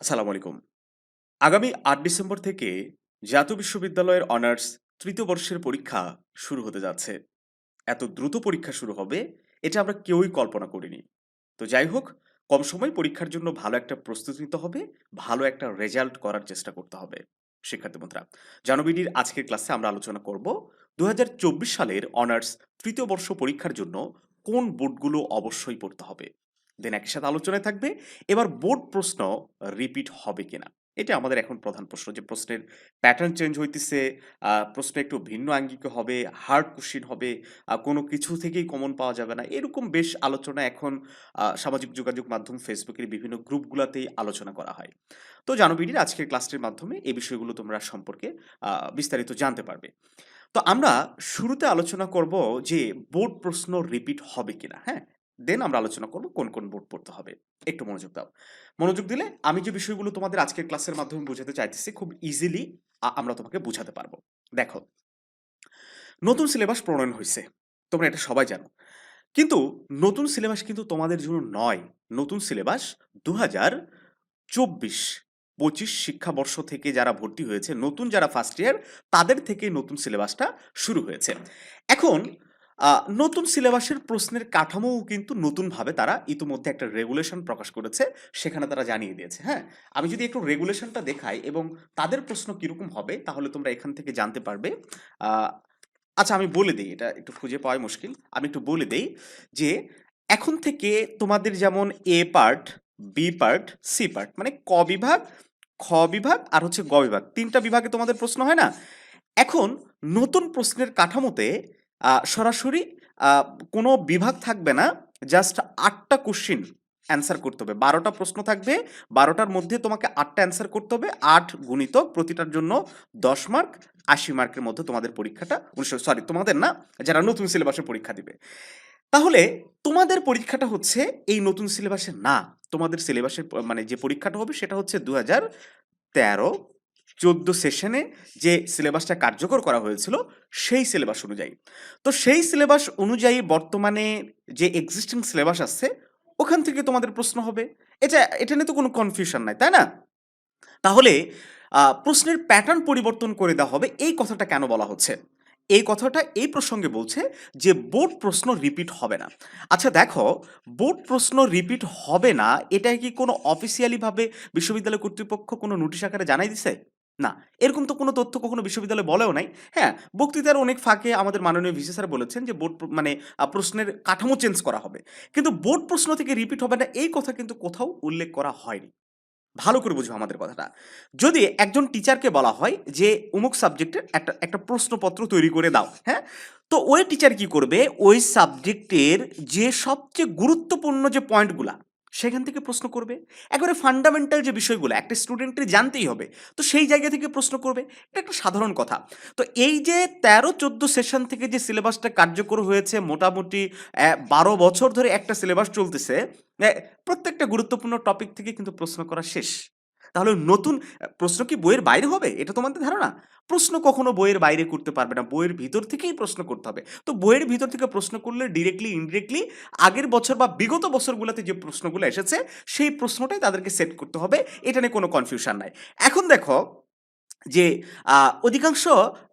আসসালামু আলাইকুম। আগামী আট ডিসেম্বর থেকে জাতীয় বিশ্ববিদ্যালয়ের অনার্স তৃতীয় বর্ষের পরীক্ষা শুরু হতে যাচ্ছে। এত দ্রুত পরীক্ষা শুরু হবে এটা আমরা কেউই কল্পনা করিনি। তো যাই হোক, কম সময়ে পরীক্ষার জন্য ভালো একটা প্রস্তুতি নিতে হবে, ভালো একটা রেজাল্ট করার চেষ্টা করতে হবে। শিক্ষার্থী বন্ধুরা, জানবিডির আজকের ক্লাসে আমরা আলোচনা করব ২০২৪ সালের অনার্স তৃতীয় বর্ষ পরীক্ষার জন্য কোন বোর্ডগুলো অবশ্যই পড়তে হবে। দেন একই সাথে আলোচনায় থাকবে এবার বোর্ড প্রশ্ন রিপিট হবে কিনা। এটা আমাদের এখন প্রধান প্রশ্ন যে প্রশ্নের প্যাটার্ন চেঞ্জ হইতেছে, প্রশ্ন একটু ভিন্ন আঙ্গিকে হবে, হার্ড কোয়েশ্চেন হবে, কোনো কিছু থেকেই কমন পাওয়া যাবে না। এরকম বেশ আলোচনা এখন সামাজিক যোগাযোগ মাধ্যম ফেসবুকের বিভিন্ন গ্রুপগুলাতেই আলোচনা করা হয়। তো জানবিডির আজকের ক্লাসটির মাধ্যমে এই বিষয়গুলো তোমরা সম্পর্কে বিস্তারিত জানতে পারবে। তো আমরা শুরুতে আলোচনা করব যে বোর্ড প্রশ্ন রিপিট হবে কিনা, হ্যাঁ? দেন আমরা আলোচনা করব কোন, কোন বোর্ড পড়তে হবে। একটু মনোযোগ দাও। মনোযোগ দিলে আমি যে বিষয়গুলো তোমাদের আজকের ক্লাসের মাধ্যমে বুঝাতে চাইতেছি খুব ইজিলি আমরা তোমাকে বুঝাতে পারব দেখো, নতুন সিলেবাস প্রণয়ন হয়েছে তোমরা এটা সবাই জানো। কিন্তু নতুন সিলেবাস কিন্তু তোমাদের জন্য নয়। নতুন সিলেবাস ২০২৪-২৫ শিক্ষাবর্ষ থেকে যারা ভর্তি হয়েছে, নতুন যারা ফার্স্ট ইয়ার তাদের থেকে নতুন সিলেবাসটা শুরু হয়েছে। এখন নতুন সিলেবাসের প্রশ্নের কাঠামোও কিন্তু নতুনভাবে তারা ইতিমধ্যে একটা রেগুলেশন প্রকাশ করেছে। সেখানে তারা জানিয়ে দিয়েছে, হ্যাঁ? আমি যদি একটু রেগুলেশনটা দেখাই এবং তাদের প্রশ্ন কীরকম হবে তাহলে তোমরা এখান থেকে জানতে পারবে। আচ্ছা আমি বলে দিই এটা একটু খুঁজে পাওয়াই মুশকিল। আমি একটু বলে দিই যে এখন থেকে তোমাদের যেমন A part, B part, C part মানে ক বিভাগ, খ বিভাগ আর হচ্ছে গ বিভাগ। তিনটা বিভাগে তোমাদের প্রশ্ন হয় না? এখন নতুন প্রশ্নের কাঠামোতে সরাসরি কোনো বিভাগ থাকবে না। জাস্ট ৮ টা কোয়েশ্চেন অ্যান্সার করতে হবে। বারোটা প্রশ্ন থাকবে। বারোটার মধ্যে তোমাকে আটটা অ্যান্সার করতে হবে। আট গুণিতক প্রতিটার জন্য ১০ মার্ক, ৮০ মার্কের মধ্যে তোমাদের পরীক্ষাটা অবশ্য সরি তোমাদের না, যারা নতুন সিলেবাসে পরীক্ষা দিবে। তাহলে তোমাদের পরীক্ষাটা হচ্ছে এই নতুন সিলেবাসে না। তোমাদের সিলেবাসের মানে যে পরীক্ষাটা হবে সেটা হচ্ছে ২০১৩-১৪ সেশনে যে সিলেবাসটা কার্যকর করা হয়েছিল সেই সিলেবাস অনুযায়ী। তো সেই সিলেবাস অনুযায়ী বর্তমানে যে এক্সিস্টিং সিলেবাস আছে ওখান থেকে তোমাদের প্রশ্ন হবে। এটা এটা নিয়ে তো কোনো কনফিউশন নাই, তাই না? তাহলে প্রশ্নের প্যাটার্ন পরিবর্তন করে দেওয়া হবে এই কথাটা কেন বলা হচ্ছে? এই কথাটা এই প্রসঙ্গে বলছে যে বোর্ড প্রশ্ন রিপিট হবে না। আচ্ছা দেখো, বোর্ড প্রশ্ন রিপিট হবে না এটা কি কোনো অফিসিয়ালিভাবে বিশ্ববিদ্যালয় কর্তৃপক্ষ কোনো নোটিশ আকারে জানাই দিছে? না। এরকম তো কোনো তথ্য কখনো বিশ্ববিদ্যালয়ে বলেও নাই। হ্যাঁ, বক্তৃতার অনেক ফাঁকে আমাদের মাননীয় ভিসি স্যার বলেছেন যে বোর্ড মানে প্রশ্নের কাঠামো চেঞ্জ করা হবে। কিন্তু বোর্ড প্রশ্ন থেকে রিপিট হবে না এই কথা কিন্তু কোথাও উল্লেখ করা হয়নি। ভালো করে বুঝো আমাদের কথাটা। যদি একজন টিচারকে বলা হয় যে অমুক সাবজেক্টের একটা একটা প্রশ্নপত্র তৈরি করে দাও, হ্যাঁ? তো ওই টিচার কি করবে? ওই সাবজেক্টের যে সবচেয়ে গুরুত্বপূর্ণ যে পয়েন্টগুলা সেখান থেকে প্রশ্ন করবে। একবারে ফান্ডামেন্টাল যে বিষয়গুলো, একটা স্টুডেন্টের জানতেই হবে। তো সেই জায়গা থেকে প্রশ্ন করবে। এটা একটা সাধারণ কথা। তো এই যে ১৩-১৪ সেশন থেকে যে সিলেবাসটা কার্যকর হয়েছে, মোটামুটি বারো বছর ধরে একটা সিলেবাস চলতেছে। প্রত্যেকটা গুরুত্বপূর্ণ টপিক থেকে কিন্তু প্রশ্ন করা শেষ। তাহলে নতুন প্রশ্ন কি বইয়ের বাইরে হবে? এটা তোমাদের ধারণা? প্রশ্ন কখনো বইয়ের বাইরে করতে পারবে না। বইয়ের ভিতর থেকেই প্রশ্ন করতে হবে। তো বইয়ের ভিতর থেকে প্রশ্ন করলে ডিরেক্টলি ইনডিরেক্টলি আগের বছর বা বিগত বছরগুলোতে যে প্রশ্নগুলো এসেছে, সেই প্রশ্নটাই তাদেরকে সেট করতে হবে। এটা নিয়ে কোনো কনফিউশন নাই। এখন দেখো যে অধিকাংশ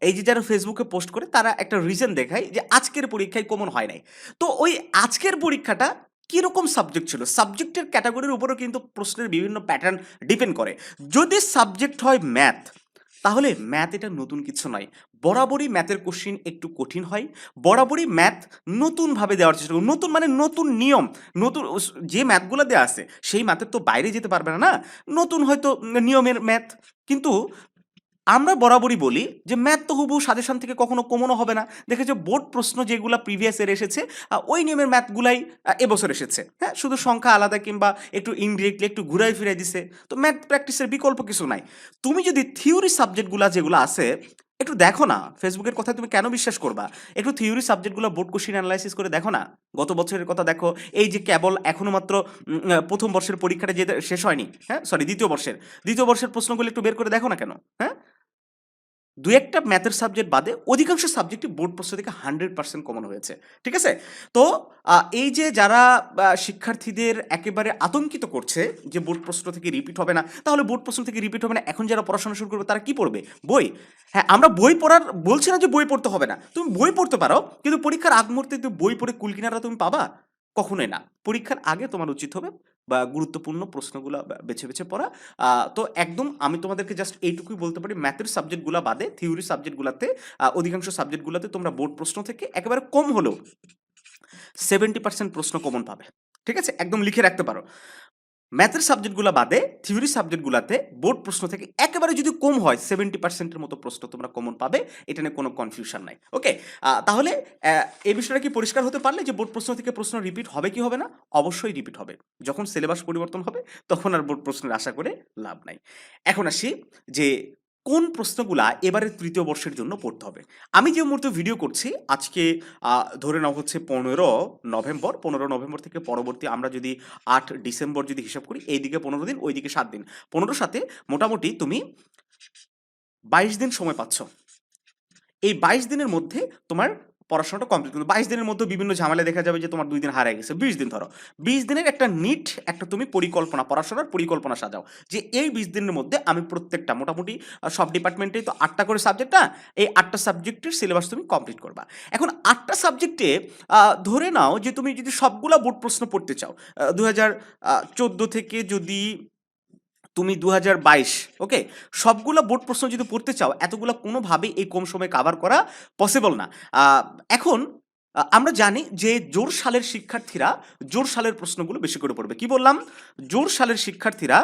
এই যে যারা ফেসবুকে পোস্ট করে, তারা একটা রিজন দেখায় যে আজকের পরীক্ষায় কমন হয় নাই। তো ওই আজকের পরীক্ষাটা কীরকম সাবজেক্ট ছিল? সাবজেক্টের ক্যাটাগরির উপরেও কিন্তু প্রশ্নের বিভিন্ন প্যাটার্ন ডিপেন্ড করে। যদি সাবজেক্ট হয় ম্যাথ, তাহলে ম্যাথ এটা নতুন কিছু নয়। বরাবরই ম্যাথের কোশ্চেন একটু কঠিন হয়। বরাবরই ম্যাথ নতুনভাবে দেওয়ার চেষ্টা করি। নতুন মানে নতুন নিয়ম, নতুন যে ম্যাথগুলো দেওয়া আছে সেই ম্যাথের তো বাইরে যেতে পারবে না, না? নতুন হয়তো নিয়মের ম্যাথ। কিন্তু আমরা বরাবরই বলি যে ম্যাথ তো হুবহু সাজেশন থেকে কখনো কমনও হবে না। দেখেছ বোর্ড প্রশ্ন যেগুলা প্রিভিয়াস ইয়ার এসেছে ওই নিয়মের ম্যাথগুলাই এবছর এসেছে। হ্যাঁ? শুধু সংখ্যা আলাদা কিংবা একটু ইনডিরেক্টলি একটু ঘুরায় ফিরাই দিছে। তো ম্যাথ প্র্যাকটিসের বিকল্প কিছু নাই। তুমি যদি থিওরি সাবজেক্টগুলা যেগুলা আছে একটু দেখো না। ফেসবুকের কথা তুমি কেন বিশ্বাস করবা? একটু থিওরি সাবজেক্টগুলো বোর্ড কোশ্চেন এনালাইসিস করে দেখো না। গত বছরের কথা দেখো। এই যে কেবল এখনও মাত্র প্রথম বর্ষের পরীক্ষাটা যে শেষ হয়নি, হ্যাঁ? সরি দ্বিতীয় বর্ষের। দ্বিতীয় বর্ষের প্রশ্নগুলো একটু বের করে দেখো না কেন? হ্যাঁ? দু একটা ম্যাথের সাবজেক্ট বাদে অধিকাংশ সাবজেক্টই বোর্ড প্রশ্ন থেকে হান্ড্রেড পার্সেন্ট কমন হয়েছে, ঠিক আছে? তো এই যে যারা শিক্ষার্থীদের একেবারে আতঙ্কিত করছে যে বোর্ড প্রশ্ন থেকে রিপিট হবে না, তাহলে বোর্ড প্রশ্ন থেকে রিপিট হবে না, এখন যারা পড়াশোনা শুরু করবে তারা কি পড়বে? বই? হ্যাঁ আমরা বই পড়ার, বলছি না যে বই পড়তে হবে না, তুমি বই পড়তে পারো, কিন্তু পরীক্ষার আগ মুহূর্তে তুমি বই পড়ে কুলকিনারা তুমি পাবা? কখনোই না, পরীক্ষার আগে তোমার উচিত হবে বা গুরুত্বপূর্ণ প্রশ্নগুলো বেছে বেছে পড়া। তো একদম আমি তোমাদেরকে জাস্ট এইটুকুই বলতে পারি ম্যাথের সাবজেক্টগুলো বাদে থিওরি সাবজেক্টগুলোতে অধিকাংশ সাবজেক্টগুলোতে তোমরা বোর্ড প্রশ্ন থেকে একেবারে কম হলেও সেভেন্টি পার্সেন্ট প্রশ্ন কমন পাবে। ঠিক আছে? একদম লিখে রাখতে পারো। ম্যাথের সাবজেক্টগুলো বাদে থিওরি সাবজেক্টগুলোতে বোর্ড প্রশ্ন থেকে একেবারে যদি কম হয় সেভেন্টি পার্সেন্টের মতো প্রশ্ন তোমরা কমন পাবে, এটা নিয়ে কোনো কনফিউশন নাই। ওকে তাহলে এই বিষয়টা কি পরিষ্কার হতে পারলে যে বোর্ড প্রশ্ন থেকে প্রশ্ন রিপিট হবে কি হবে না? অবশ্যই রিপিট হবে। যখন সিলেবাস পরিবর্তন হবে, তখন আর বোর্ড প্রশ্নের আশা করে লাভ নাই। এখন আসি যে কোন প্রশ্নগুলা এবারে তৃতীয় বর্ষের জন্য পড়তে হবে? আমি যে মুহূর্তে ভিডিও করছি, আজকে ধরে নাও হচ্ছে পনেরো নভেম্বর পনেরো নভেম্বর থেকে পরবর্তী আমরা যদি আট ডিসেম্বর যদি হিসাব করি এই দিকে পনেরো দিন, ওইদিকে সাত দিন। পনেরো সাথে মোটামুটি তুমি বাইশ দিন সময় পাচ্ছ। এই বাইশ দিনের মধ্যে তোমার পড়াশোনাটা কমপ্লিট কিন্তু বাইশ দিনের মধ্যে বিভিন্ন ঝামেলা দেখা যাবে যে তোমার দুই দিন হারিয়ে গেছে। বিশ দিন ধরো। বিশ দিনের একটা নিট একটা তুমি পরিকল্পনা, পড়াশোনার পরিকল্পনা সাজাও। যে এই বিশ দিনের মধ্যে আমি প্রত্যেকটা মোটামুটি সব ডিপার্টমেন্টেই তো আটটা করে সাবজেক্ট না, এই আটটা সাবজেক্টের সিলেবাস তুমি কমপ্লিট করবা। এখন আটটা সাবজেক্টে ধরে নাও যে তুমি যদি সবগুলা বোর্ড প্রশ্ন পড়তে চাও দু হাজার চোদ্দ থেকে যদি তুমি দু হাজার বাইশ ওকে সবগুলো বোর্ড প্রশ্ন যদি পড়তে চাও, এতগুলো কোনোভাবেই এই কম সময়ে কাভার করা পসিবল না। এখন আমরা জানি যে জোর সালের শিক্ষার্থীরা জোর সালের প্রশ্নগুলো বেশি করে পড়বে। কি বললাম? জোর সালের শিক্ষার্থীরা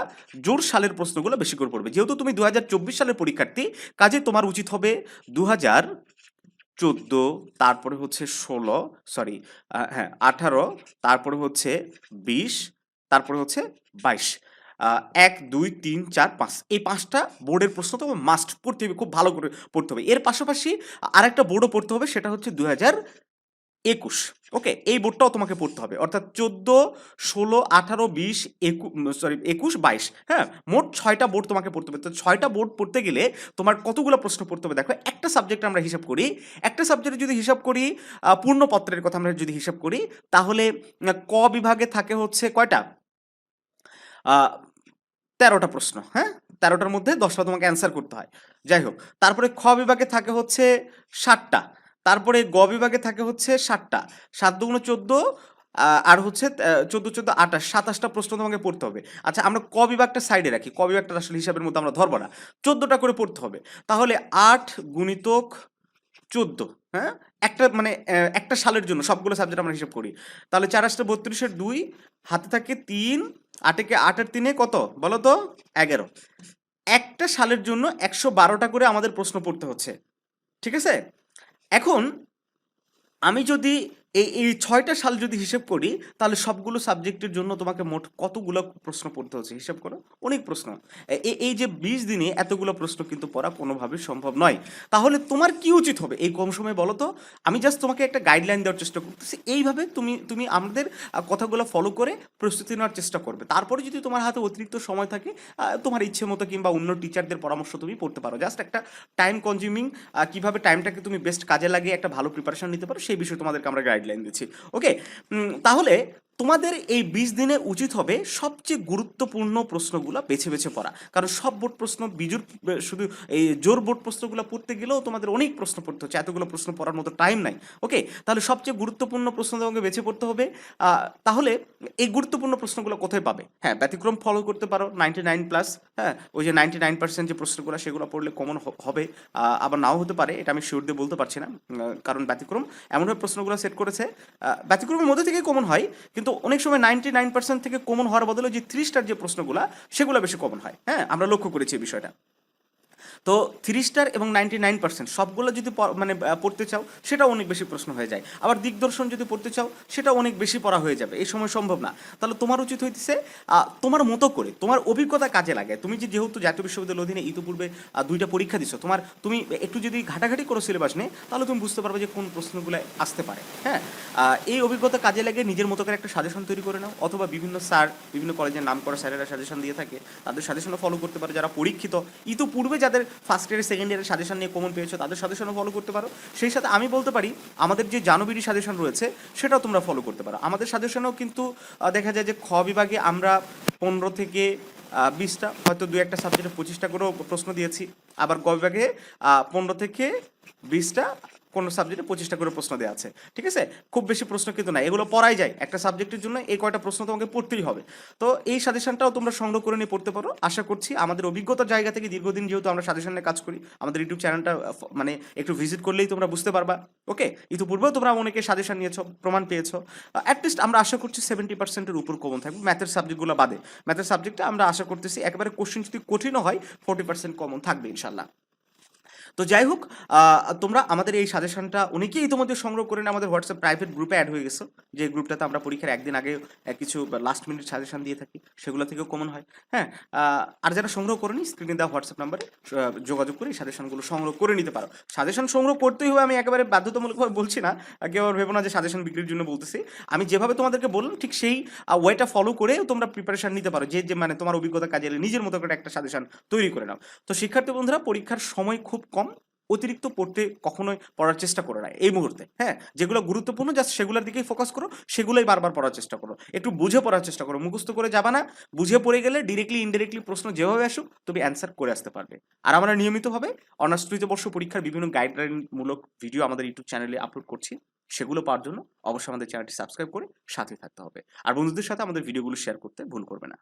জোর সালের প্রশ্নগুলো বেশি করে পড়বে। যেহেতু তুমি দু হাজার চব্বিশ সালের পরীক্ষার্থী, কাজে তোমার উচিত হবে দু হাজার চোদ্দ, তারপরে হচ্ছে ষোলো সরি হ্যাঁ আঠারো, তারপরে হচ্ছে বিশ, তারপরে হচ্ছে বাইশ। এক, দুই, তিন, চার, পাঁচ। এই পাঁচটা বোর্ডের প্রশ্ন তো মাস্ট পড়তে হবে, খুব ভালো করে পড়তে হবে। এর পাশাপাশি আরেকটা বোর্ডও পড়তে হবে, সেটা হচ্ছে দু হাজার একুশ। ওকে, এই বোর্ডটাও তোমাকে পড়তে হবে। অর্থাৎ চোদ্দ, ষোলো, আঠারো, বিশ, একুশ সরি একুশ, বাইশ হ্যাঁ? মোট ছয়টা বোর্ড তোমাকে পড়তে হবে। তো ছয়টা বোর্ড পড়তে গেলে তোমার কতগুলো প্রশ্ন পড়তে হবে? দেখো, একটা সাবজেক্ট আমরা হিসাব করি, একটা সাবজেক্টে যদি হিসাব করি পূর্ণপত্রের কথা আমরা যদি হিসাব করি, তাহলে ক বিভাগে থাকে হচ্ছে কয়টা? তেরোটা প্রশ্ন হ্যাঁ? তেরোটার মধ্যে দশটা তোমাকে অ্যান্সার করতে হয়। যাই হোক, তারপরে খ বিভাগে থাকে হচ্ছে ষাটটা তারপরে গ বিভাগে থাকে হচ্ছে ষাটটা সাত দুগুণ চোদ্দ আর হচ্ছে চোদ্দ চোদ্দ আঠাশ। সাতাশটা প্রশ্ন তোমাকে পড়তে হবে। আচ্ছা আমরা ক বিভাগটা সাইডে রাখি। ক বিভাগটা আসলে হিসাবের মধ্যে আমরা ধরবো না। চোদ্দোটা করে পড়তে হবে। তাহলে আট গুণিতক চোদ্দ হ্যাঁ? একটা মানে একটা সালের জন্য সবগুলো সাবজেক্ট আমরা হিসাব করি। তাহলে চার আসটা বত্রিশের দুই, হাতে থাকে তিন আটেকে আটের তিনে কত? বলো তো, এগারো। একটা সালের জন্য একশো বারোটা করে আমাদের প্রশ্ন পড়তে হচ্ছে। ঠিক আছে? এখন, আমি যদি এই এই ছয়টা সাল যদি হিসেব করি, তাহলে সবগুলো সাবজেক্টের জন্য তোমাকে মোট কতগুলো প্রশ্ন পড়তে হচ্ছে? হিসাব করো। অনেক প্রশ্ন। এই যে বিশ দিনে এতগুলো প্রশ্ন কিন্তু পড়া কোনোভাবেই সম্ভব নয়। তাহলে তোমার কি উচিত হবে? এই কম সময়ে বলো তো। আমি জাস্ট তোমাকে একটা গাইডলাইন দেওয়ার চেষ্টা করতেছি। এইভাবে তুমি তুমি আমাদের কথাগুলো ফলো করে প্রস্তুতি নেওয়ার চেষ্টা করবে। তারপরে যদি তোমার হাতে অতিরিক্ত সময় থাকে তোমার ইচ্ছে মতো কিংবা অন্য টিচারদের পরামর্শ তুমি পড়তে পারো। জাস্ট একটা টাইম কনজিউমিং কীভাবে টাইমটাকে তুমি বেস্ট কাজে লাগিয়ে একটা ভালো প্রিপারেশন নিতে পারো, সেই বিষয়ে তোমাদেরকে আমরা গাইডলাইন দিচ্ছি। ওকে তাহলে তোমাদের এই বিশ দিনে উচিত হবে সবচেয়ে গুরুত্বপূর্ণ প্রশ্নগুলো বেছে বেছে পড়া। কারণ সব বোর্ড প্রশ্ন, বিজুর শুধু এই জোর বোর্ড প্রশ্নগুলো পড়তে গেলেও তোমাদের অনেক প্রশ্ন পড়তে হচ্ছে। এতগুলো প্রশ্ন পড়ার মতো টাইম নাই। ওকে তাহলে সবচেয়ে গুরুত্বপূর্ণ প্রশ্ন তোমাকে বেছে পড়তে হবে। তাহলে এই গুরুত্বপূর্ণ প্রশ্নগুলো কোথায় পাবে? হ্যাঁ ব্যতিক্রম ফলো করতে পারো নাইনটি নাইন প্লাস হ্যাঁ? ওই যে নাইনটি নাইন পার্সেন্ট যে প্রশ্নগুলো, সেগুলো পড়লে কমন হবে। আবার নাও হতে পারে, এটা আমি শিওর দিয়ে বলতে পারছি না। কারণ ব্যতিক্রম এমনভাবে প্রশ্নগুলো সেট করেছে। ব্যতিক্রমের মধ্যে থেকে কমন হয় কিন্তু অনেক সময় নাইনটি নাইন পার্সেন্ট থেকে কমন হওয়ার বদলে যে থ্রি স্টার যে প্রশ্নগুলো, সেগুলো বেশি কমন হয়। হ্যাঁ আমরা লক্ষ্য করেছি এই বিষয়টা। তো থ্রি স্টার এবং নাইনটি নাইন পার্সেন্ট সবগুলো যদি মানে পড়তে চাও সেটা অনেক বেশি প্রশ্ন হয়ে যায়। আবার দিগদর্শন যদি পড়তে চাও সেটা অনেক বেশি পড়া হয়ে যাবে। এই সময় সম্ভব না। তাহলে তোমার উচিত হইতেছে তোমার মতো করে, তোমার অভিজ্ঞতা কাজে লাগে। তুমি যে যেহেতু জাতীয় বিশ্ববিদ্যালয়ের অধীনে ইতিপূর্বে দুইটা পরীক্ষা দিছো, তোমার তুমি একটু যদি ঘাটাঘাটি করো সিলেবাস নিয়ে, তাহলে তুমি বুঝতে পারবে যে কোন প্রশ্নগুলো আসতে পারে। হ্যাঁ? এই অভিজ্ঞতা কাজে লাগে, নিজের মতো করে একটা সাজেশন তৈরি করে নাও, অথবা বিভিন্ন স্যার বিভিন্ন কলেজের নাম করা স্যারেরা সাজেশন দিয়ে থাকে। তাদের সাজেশনও ফলো করতে পারো যারা পরীক্ষিত। ইতিপূর্বে যাদের ফার্স্ট ইয়ারের সেকেন্ড ইয়ারের সাজেশন নিয়ে কমন পেয়েছ, তাদের সাজেশনও ফলো করতে পারো। সেই সাথে আমি বলতে পারি, আমাদের যে জানবিরি সাজেশন রয়েছে, সেটাও তোমরা ফলো করতে পারো। আমাদের সাজেশনেও কিন্তু দেখা যায় যে খ বিভাগে আমরা পনেরো থেকে বিশটা, হয়তো দু একটা সাবজেক্টে পঁচিশটা করেও প্রশ্ন দিয়েছি। আবার গ বিভাগে পনেরো থেকে বিশটা কোনো সাবজেক্টে পঁচিশটা করে প্রশ্ন দেওয়া আছে। ঠিক আছে? খুব বেশি প্রশ্ন কিন্তু না। এগুলো পড়াই যায় একটা সাবজেক্টের জন্য। এই কয়টা প্রশ্ন তোমাকে পড়তেই হবে। তো এই সাজেশনটাও তোমরা সংগ্রহ করে নিয়ে পড়তে পারো। আশা করছি আমাদের অভিজ্ঞতার জায়গা থেকে দীর্ঘদিন যেহেতু আমরা সাজেশনে কাজ করি, আমাদের ইউটিউব চ্যানেলটা মানে একটু ভিজিট করলেই তোমরা বুঝতে পারবা। ওকে ইতিপূর্বেও তোমরা অনেকে সাজেশন নিয়েছো, প্রমাণ পেয়েছ। অ্যাটলিস্ট আমরা আশা করছি সেভেন্টি পার্সেন্টের উপর কমন থাকবে। ম্যাথের সাবজেক্টগুলো বাদে। ম্যাথের সাবজেক্টে আমরা আশা করতেছি একেবারে কোশ্চেন যদি কঠিনও হয় ফোর্টি পার্সেন্ট কমন থাকবে ইনশাল্লাহ। তো যাই হোক তোমরা আমাদের এই সাজেশনটা অনেকেই ইতিমধ্যে সংগ্রহ করে আমাদের হোয়াটসঅ্যাপ প্রাইভেট গ্রুপে অ্যাড হয়ে গেছো। যে গ্রুপটাতে আমরা পরীক্ষার একদিন আগে কিছু লাস্ট মিনিট সাজেশন দিয়ে থাকি, সেগুলো থেকেও কমন হয়। হ্যাঁ আর যারা সংগ্রহ করেনি স্ক্রিনে দেওয়া হোয়াটসঅ্যাপ নাম্বারে যোগাযোগ করে এই সাজেশনগুলো সংগ্রহ করে নিতে পারো। সাজেশন সংগ্রহ করতেই হবে, আমি একেবারে বাধ্যতামূলকভাবে বলছি না কেউ আবার ভেবো না যে সাজেশন বিক্রির জন্য বলতেছি। আমি যেভাবে তোমাদেরকে বললাম, ঠিক সেই ওয়েটা ফলো করে তোমরা প্রিপারেশন নিতে পারো। যে যে মানে তোমার অভিজ্ঞতা কাজে নিজের মতো করে একটা সাজেশন তৈরি করে নাও। তো শিক্ষার্থী বন্ধুরা, পরীক্ষার সময় খুব কম অতিরিক্ত পড়তে কখনোই পড়ার চেষ্টা করো না, এই মুহূর্তে। হ্যাঁ যেগুলো গুরুত্বপূর্ণ জাস্ট সেগুলোর দিকেই ফোকাস করো, সেগুলোই বারবার পড়ার চেষ্টা করো। একটু বুঝে পড়ার চেষ্টা করো, মুখস্থ করে যাবা না। বুঝে পড়ে গেলে ডিরেক্টলি ইনডিরেক্টলি প্রশ্ন যেভাবে আসুক, তুমি অ্যান্সার করে আসতে পারবে। আর আমরা নিয়মিতভাবে অনার্স তৃতীয় বর্ষ পরীক্ষার বিভিন্ন গাইডলাইন মূলক ভিডিও আমাদের ইউটিউব চ্যানেলে আপলোড করছি, সেগুলো পাওয়ার জন্য অবশ্যই আমাদের চ্যানেলটি সাবস্ক্রাইব করে সাথে থাকতে হবে। আর বন্ধুদের সাথে আমাদের ভিডিওগুলো শেয়ার করতে ভুল করবে না।